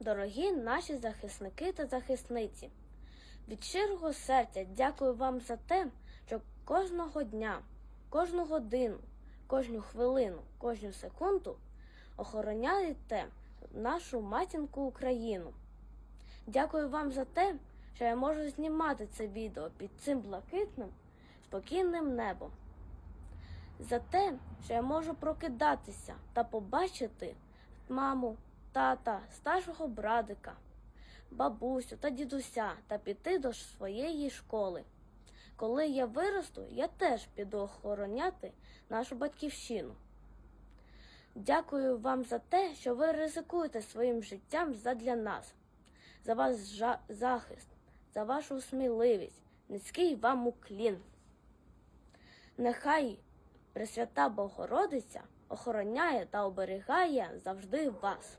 дорогі наші захисники та захисниці. Від щирого серця дякую вам за те, що кожного дня, кожну годину, кожну хвилину, кожну секунду охороняєте нашу матінку Україну. Дякую вам за те, що я можу знімати це відео під цим блакитним, спокійним небом. За те, що я можу прокидатися та побачити маму, тата, старшого брадика, бабусю та дідуся та піти до своєї школи. Коли я виросту, я теж піду охороняти нашу батьківщину. Дякую вам за те, що ви ризикуєте своїм життям задля нас, за ваш захист, за вашу сміливість, низький вам уклін. Нехай Пресвята Богородиця охороняє та оберігає завжди вас.